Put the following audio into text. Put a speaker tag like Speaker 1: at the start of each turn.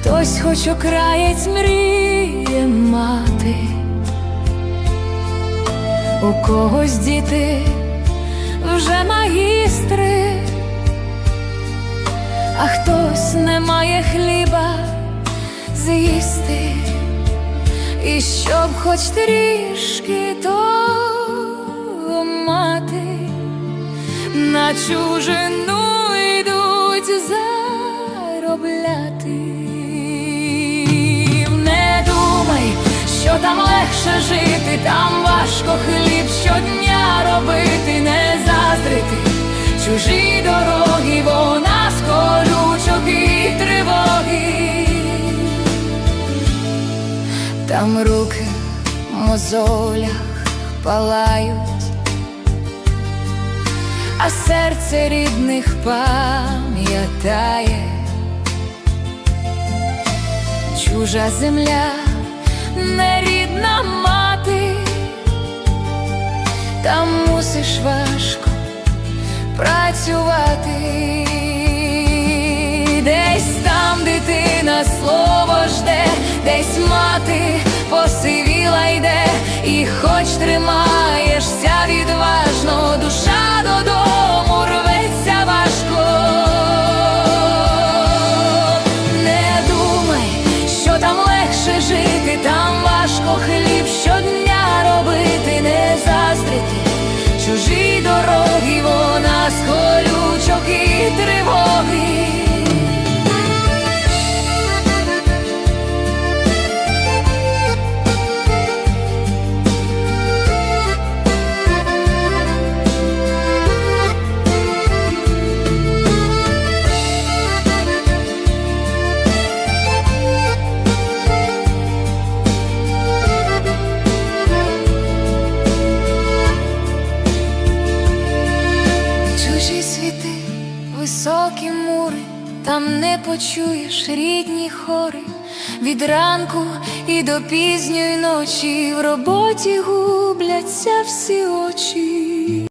Speaker 1: хтось хоч окраєць мріє мати, у когось діти вже магістри, а хтось не має хліба з'їсти, і щоб хоч трішки того мати. На чужину йдуть заробляти. Там легше жити, там важко хліб щодня робити, не заздрити чужі дороги, бо нас колючок і тривоги. Там руки в мозолях палають а серце рідних пам'ятає, чужа земля, нерідна мусиш важко працювати, десь там дитина слово чужі високі мури, там не почуєш рідні хори. Від ранку і до пізньої ночі в роботі губляться всі очі.